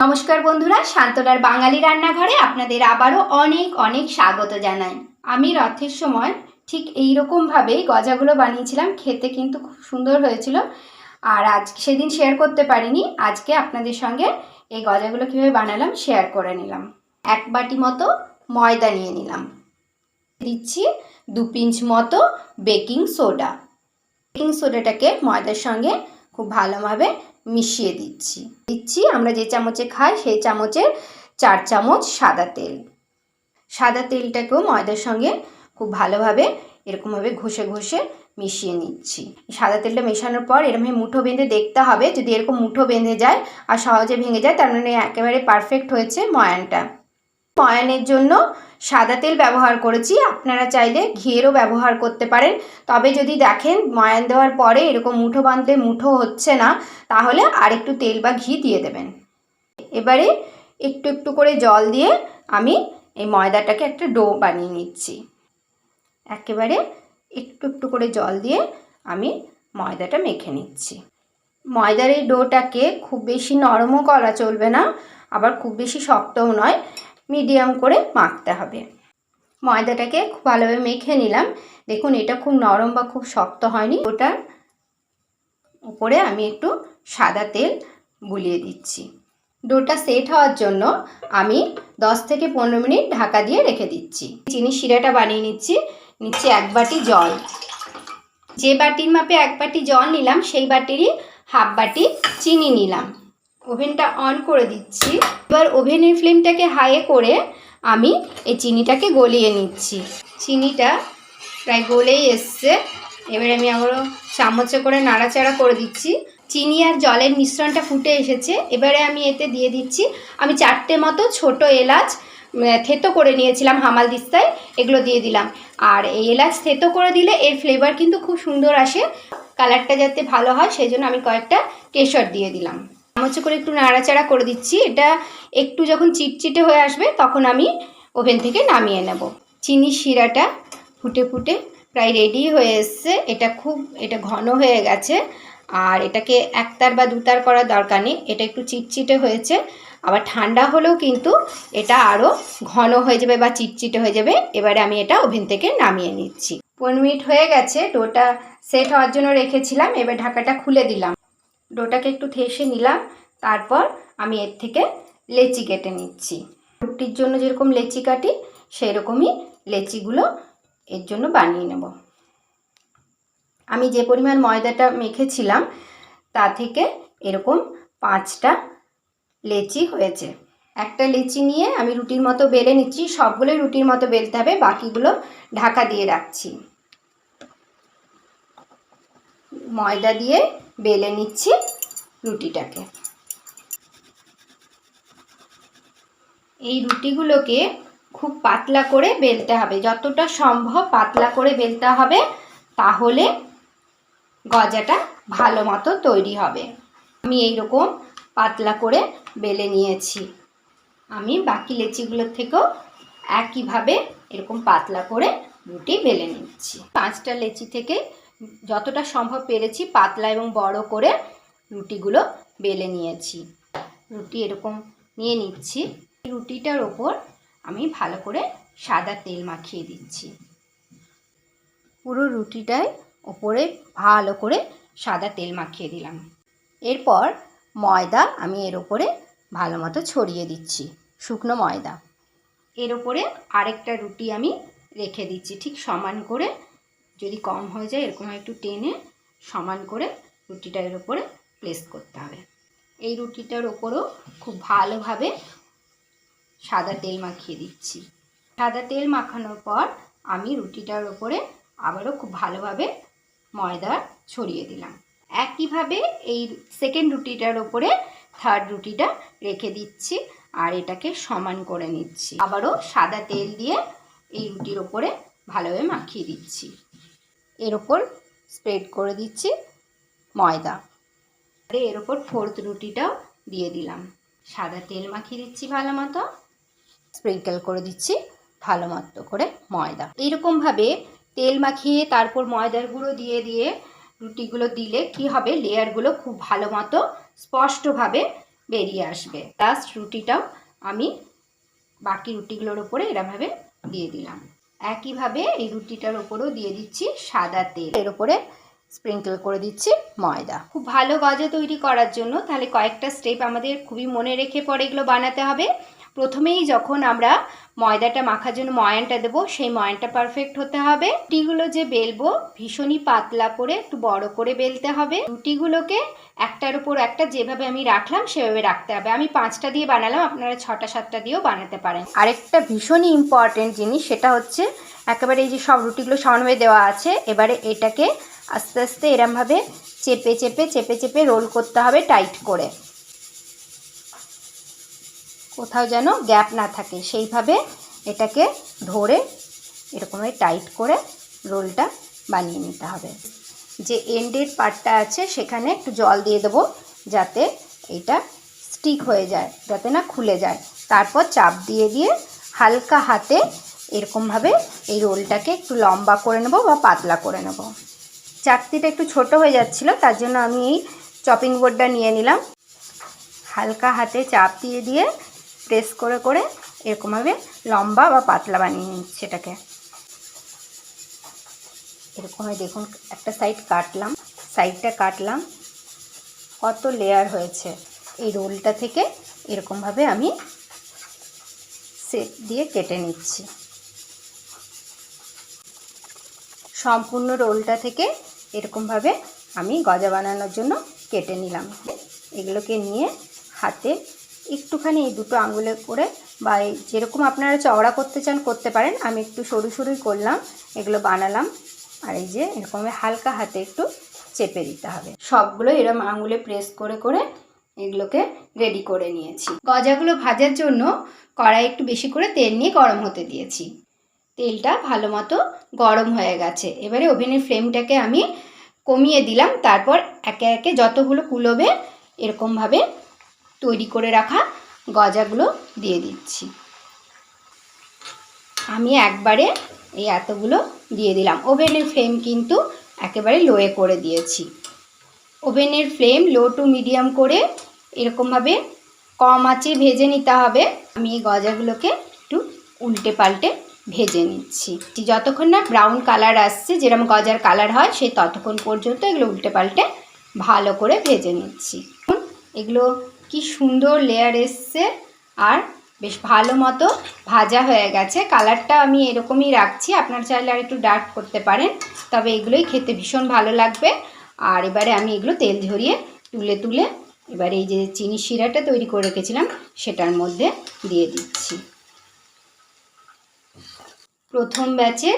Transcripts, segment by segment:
নমস্কার বন্ধুরা শান্তলার বাঙালি রান্নাঘরে আপনাদের আবারও অনেক অনেক স্বাগত জানাই। আমি রথের সময় ঠিক এই রকমভাবেই গজাগুলো বানিয়েছিলাম, খেতে কিন্তু খুব সুন্দর হয়েছিল। আর আজ সেদিন শেয়ার করতে পারিনি, আজকে আপনাদের সঙ্গে এই গজাগুলো কীভাবে বানালাম শেয়ার করে নিলাম। এক বাটি মতো ময়দা নিয়ে নিলাম। দিচ্ছি দু পিঞ্চ মতো বেকিং সোডা। বেকিং সোডাটাকে ময়দার সঙ্গে খুব ভালোভাবে মিশিয়ে দিচ্ছি। দিচ্ছি, আমরা যে চামচে খাই সেই চামচের চার চামচ সাদা তেল। সাদা তেলটাকেও ময়দার সঙ্গে খুব ভালোভাবে, এরকমভাবে ঘষে ঘষে মিশিয়ে নিচ্ছি। সাদা তেলটা মেশানোর পর এরকমভাবে মুঠো বেঁধে দেখতে হবে। যদি এরকম মুঠো বেঁধে যায় আর সহজে ভেঙে যায়, তার মানে একেবারে পারফেক্ট হয়েছে ময়ানটা। ময়ানের জন্য সাদা তেল ব্যবহার করেছি। আপনারা চাইলে ঘিয়েরও ব্যবহার করতে পারেন। তবে যদি দেখেন ময়ান দেওয়ার পরে এরকম মুঠো বাঁধলে মুঠো হচ্ছে না, তাহলে আর একটু তেল বা ঘি দিয়ে দেবেন। এবারে একটু একটু করে জল দিয়ে আমি এই ময়দাটাকে একটা ডো বানিয়ে নিচ্ছি। একেবারে একটু একটু করে জল দিয়ে আমি ময়দাটা মেখে নিচ্ছি। ময়দার এই ডোটাকে খুব বেশি নরমও করা চলবে না, আবার খুব বেশি শক্তও নয়। মিডিয়াম করে মাখতে হবে। ময়দাটাকে খুব ভালোভাবে মেখে নিলাম। দেখুন, এটা খুব নরম বা খুব শক্ত হয়নি। ওটার উপরে আমি একটু সাদা তেল বুলিয়ে দিচ্ছি। ডোটা সেট হওয়ার জন্য আমি 10 থেকে পনেরো মিনিট ঢাকা দিয়ে রেখে দিচ্ছি। চিনি শিরাটা বানিয়ে নিচ্ছি। নিচ্ছি এক বাটি জল। যে বাটির মাপে এক বাটি জল নিলাম, সেই বাটিরই হাফ বাটি চিনি নিলাম। ওভেনটা অন করে দিচ্ছি। এবার ওভেনের ফ্লেমটাকে হাইয়ে করে আমি এই চিনিটাকে গলিয়ে নিচ্ছি। চিনিটা প্রায় গলেই এসছে। এবারে আমি আবারও চামচে করে নাড়াচাড়া করে দিচ্ছি। চিনি আর জলের মিশ্রণটা ফুটে এসেছে। এবারে আমি এতে দিয়ে দিচ্ছি, আমি চারটে মতো ছোট এলাচ থেতো করে নিয়েছিলাম হামাল দিস্তায়, এগুলো দিয়ে দিলাম। আর এই এলাচ থেতো করে দিলে এর ফ্লেভার কিন্তু খুব সুন্দর আসে। কালারটা যাতে ভালো হয়, সেই জন্য আমি কয়েকটা কেশর দিয়ে দিলাম। চামচে করে একটু নাড়াচাড়া করে দিচ্ছি। এটা একটু যখন চিটচিটে হয়ে আসবে তখন আমি ওভেন থেকে নামিয়ে নেব। চিনি শিরাটা ফুটে ফুটে প্রায় রেডি হয়ে এসছে। এটা খুব, এটা ঘন হয়ে গেছে। আর এটাকে একতার বা দুতার করার দরকার নেই। এটা একটু চিটচিটে হয়েছে। আবার ঠান্ডা হলেও কিন্তু এটা আরও ঘন হয়ে যাবে বা চিটচিটে হয়ে যাবে। এবারে আমি এটা ওভেন থেকে নামিয়ে নিচ্ছি। পনেরো মিনিট হয়ে গেছে। ডোটা সেট হওয়ার জন্য রেখেছিলাম। এবার ঢাকাটা খুলে দিলাম। ডোটাকে একটু থেসে নিলাম, তারপর আমি এর থেকে লেচি কেটে নিচ্ছি। রুটির জন্য যেরকম লেচি কাটি সেই রকমই লেচিগুলো এর জন্য বানিয়ে নেব। আমি যে পরিমাণ ময়দাটা মেখেছিলাম, তা থেকে এরকম পাঁচটা লেচি হয়েছে। একটা লেচি নিয়ে আমি রুটির মতো বেলে নিচ্ছি, সবগুলোই রুটির মতো বেলতে হবে, বাকিগুলো ঢাকা দিয়ে রাখছি। ময়দা দিয়ে বেলে নিচ্ছি রুটিটাকে। এই রুটিগুলোকে খুব পাতলা করে বেলতে হবে। যতটা সম্ভব পাতলা করে বেলতে হবে, তাহলে গজাটা ভালো মতো তৈরি হবে। আমি এই রকম পাতলা করে বেলে নিয়েছি। আমি বাকি লেচিগুলোর থেকেও একইভাবে এরকম পাতলা করে রুটি বেলে নিচ্ছি। পাঁচটা লেচি থেকে যতটা সম্ভব পেরেছি পাতলা এবং বড় করে রুটিগুলো বেলে নিয়েছি। রুটি এরকম নিয়ে নিচ্ছি। রুটিটার ওপর আমি ভালো করে সাদা তেল মাখিয়ে দিচ্ছি। পুরো রুটিটায় ওপরে ভালো করে সাদা তেল মাখিয়ে দিলাম। এরপর ময়দা আমি এর ওপরে ভালো মতো ছড়িয়ে দিচ্ছি, শুকনো ময়দা। এর ওপরে আরেকটা রুটি আমি রেখে দিচ্ছি। ঠিক সমান করে যদি কম হয়ে যায়, এরকম একটু টেনে সমান করে রুটিটা এর ওপরে প্লেস করতে হবে। এই রুটিটার ওপরও খুব ভালোভাবে সাদা তেল মাখিয়ে দিচ্ছি। সাদা তেল মাখানোর পর আমি রুটিটার ওপরে আবারও খুব ভালোভাবে ময়দা ছড়িয়ে দিলাম। একইভাবে এই সেকেন্ড রুটিটার ওপরে থার্ড রুটিটা রেখে দিচ্ছি আর এটাকে সমান করে নিচ্ছি। আবারও সাদা তেল দিয়ে এই রুটির ওপরে ভালোভাবে মাখিয়ে দিচ্ছি। এর ওপর স্প্রেড করে দিচ্ছি ময়দা। আর এর ওপর ফোর্থ রুটিটাও দিয়ে দিলাম। সাদা তেল মাখিয়ে দিচ্ছি ভালো মতো। স্প্রিঙ্কেল করে দিচ্ছি ভালো মতো করে ময়দা। এইরকমভাবে তেল মাখিয়ে তারপর ময়দার গুঁড়ো দিয়ে দিয়ে রুটিগুলো দিলে কি হবে? লেয়ারগুলো খুব ভালো মতো স্পষ্টভাবে বেরিয়ে আসবে। লাস্ট রুটিটাও আমি বাকি রুটিগুলোর ওপরে এরমভাবে দিয়ে দিলাম। একইভাবে এই রুটিটার ওপরেও দিয়ে দিচ্ছি সাদা তেল। এর ওপরে স্প্রিঙ্কল করে দিচ্ছি ময়দা। খুব ভালো গজা তৈরি করার জন্য তাহলে কয়েকটা স্টেপ আমাদের খুবই মনে রেখে পরে এগুলো বানাতে হবে। প্রথমেই যখন আমরা ময়দাটা মাখার জন্য ময়ানটা দেবো, সেই ময়ানটা পারফেক্ট হতে হবে। রুটিগুলো যে বেলবো, ভীষণই পাতলা করে একটু বড় করে বেলতে হবে। রুটিগুলোকে একটার উপর একটা যেভাবে আমি রাখলাম, সেভাবে রাখতে হবে। আমি পাঁচটা দিয়ে বানালাম, আপনারা ছটা, সাতটা দিয়েও বানাতে পারেন। আরেকটা ভীষণই ইম্পর্টেন্ট জিনিস, সেটা হচ্ছে একেবারে এই যে সব রুটিগুলো সমানভাবে দেওয়া আছে, এবারে এটাকে আস্তে আস্তে এরমভাবে চেপে চেপে চেপে চেপে রোল করতে হবে টাইট করে। কোথাও যেন গ্যাপ না থাকে। সেইভাবে এটাকে ধরে এরকমভাবে টাইট করে রোলটা বানিয়ে নিতে হবে। যে এন্ডের পার্টটা আছে, সেখানে একটু জল দিয়ে দেবো যাতে এটা স্টিক হয়ে যায়, যাতে না খুলে যায়। তারপর চাপ দিয়ে দিয়ে হালকা হাতে এরকমভাবে এই রোলটাকে একটু লম্বা করে নেব বা পাতলা করে নেব। চাকতিটা একটু ছোট হয়ে যাচ্ছিল, তার জন্য আমি এই চপিং বোর্ডটা নিয়ে নিলাম। হালকা হাতে চাপ দিয়ে দিয়ে প্রেস করে করে এরকমভাবে লম্বা বা পাতলা বানিয়ে নিচ্ছি এটাকে এরকমভাবে দেখুন, একটা সাইড কাটলাম সাইডটা কাটলাম। কত লেয়ার হয়েছে? এই রোলটা থেকে এরকমভাবে আমি সেট দিয়ে কেটে নিচ্ছি। সম্পূর্ণ রোলটা থেকে এরকমভাবে আমি গজা বানানোর জন্য কেটে নিলাম। এগুলোকে নিয়ে হাতে একটুখানি এই দুটো আঙুলে করে বা এই যেরকম আপনারা চওড়া করতে চান, করতে পারেন। আমি একটু সরু সরুই করলাম, এগুলো বানালাম। আর এই যে এরকম হালকা হাতে একটু চেপে দিতে হবে। সবগুলো এরকম আঙুলে প্রেস করে করে এগুলোকে রেডি করে নিয়েছি। গজাগুলো ভাজার জন্য কড়াই একটু বেশি করে তেল নিয়ে গরম হতে দিয়েছি। তেলটা ভালো মতো গরম হয়ে গেছে। এবারে ওভেনের ফ্লেমটাকে আমি কমিয়ে দিলাম। তারপর একে একে যতগুলো কুলোবে এরকমভাবে তৈরি করে রাখা গজাগুলো দিয়ে দিচ্ছি। আমি একবারে এই এতগুলো দিয়ে দিলাম। ওভেনের ফ্লেম কিন্তু একেবারে লোয়ে করে দিয়েছি। ওভেনের ফ্লেম লো টু মিডিয়াম করে এরকমভাবে কম আঁচে ভেজে নিতে হবে। আমি এই গজাগুলোকে একটু উল্টে পাল্টে ভেজে নিচ্ছি। যতক্ষণ না ব্রাউন কালার আসছে, যেরকম গজার কালার হয়, সেই ততক্ষণ পর্যন্ত এগুলো উল্টে পাল্টে ভালো করে ভেজে নিচ্ছি। এগুলো কি সুন্দর লেয়ার এসছে আর বেশ ভালো মতো ভাজা হয়ে গেছে। কালারটা আমি এরকমই রাখছি, আপনার চাইলে আর একটু ডার্ক করতে পারেন, তবে এগুলোই খেতে ভীষণ ভালো লাগবে। আর এবারে আমি এগুলো তেল ঝরিয়ে তুলে তুলে এবারে এই যে চিনি শিরাটা তৈরি করে রেখেছিলাম, সেটার মধ্যে দিয়ে দিচ্ছি। প্রথম ব্যাচে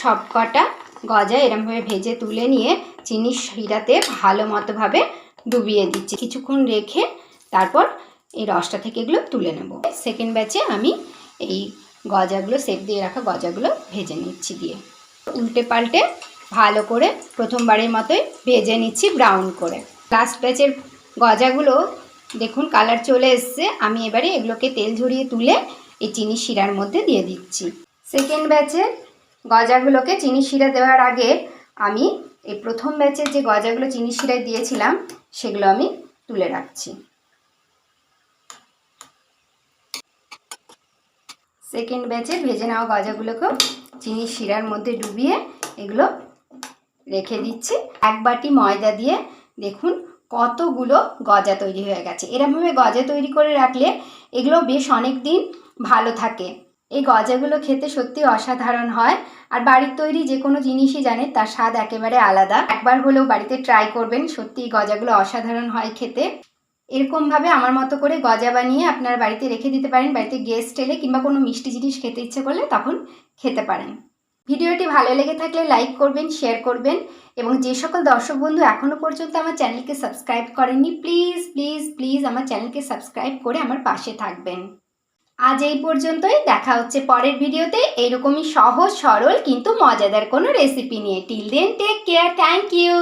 সব কটা গজা এরমভাবে ভেজে তুলে নিয়ে চিনি শিরাতে ভালো মতোভাবে ডুবিয়ে দিচ্ছি। কিছুক্ষণ রেখে তারপর এই রসটা থেকে এগুলো তুলে নেব। সেকেন্ড ব্যাচে আমি এই গজাগুলো সেপ দিয়ে রাখা গজাগুলো ভেজে নিচ্ছি দিয়ে। উল্টে পাল্টে ভালো করে প্রথমবারের মতোই ভেজে নিচ্ছি ব্রাউন করে। লাস্ট ব্যাচের গজাগুলো দেখুন কালার চলে এসছে, আমি এবারে এগুলোকে তেল ঝরিয়ে তুলে এই চিনি শিরার মধ্যে দিয়ে দিচ্ছি। সেকেন্ড ব্যাচের গজাগুলোকে চিনি শিরা দেওয়ার আগে আমি এই প্রথম ব্যাচের যে গজাগুলো চিনি শিরায় দিয়েছিলাম, সেগুলো আমি তুলে রাখছি। সেকেন্ড ব্যাচে ভেজে নেওয়া গজাগুলোকেও চিনি শিরার মধ্যে ডুবিয়ে এগুলো রেখে দিচ্ছি। এক বাটি ময়দা দিয়ে দেখুন কতগুলো গজা তৈরি হয়ে গেছে। এরমভাবে গজা তৈরি করে রাখলে এগুলো বেশ অনেক দিন ভালো থাকে। এই গজাগুলো খেতে সত্যি অসাধারণ হয়। আর বাড়ির তৈরি যে কোনো জিনিসই জানে, তার স্বাদ একেবারে আলাদা। একবার হলেও বাড়িতে ট্রাই করবেন, সত্যি গজাগুলো অসাধারণ হয় খেতে। এরকমভাবে আমার মতো করে গজা বানিয়ে আপনার বাড়িতে রেখে দিতে পারেন, বাড়িতে গেস্ট এলে কিংবা কোনো মিষ্টি জিনিস খেতে ইচ্ছে করলে তখন খেতে পারেন। ভিডিওটি ভালো লেগে থাকলে লাইক করবেন শেয়ার করবেন এবং যে সকল দর্শক বন্ধু এখনও পর্যন্ত আমার চ্যানেলকে সাবস্ক্রাইব করেননি প্লিজ প্লিজ প্লিজ আমার চ্যানেলকে সাবস্ক্রাইব করে আমার পাশে থাকবেন। আজ এই পর্যন্তই, দেখা হচ্ছে পরের ভিডিওতে। এরকমই সহজ, সরল, কিন্তু মজাদার কোনো রেসিপি নিয়ে। Till then take care thank you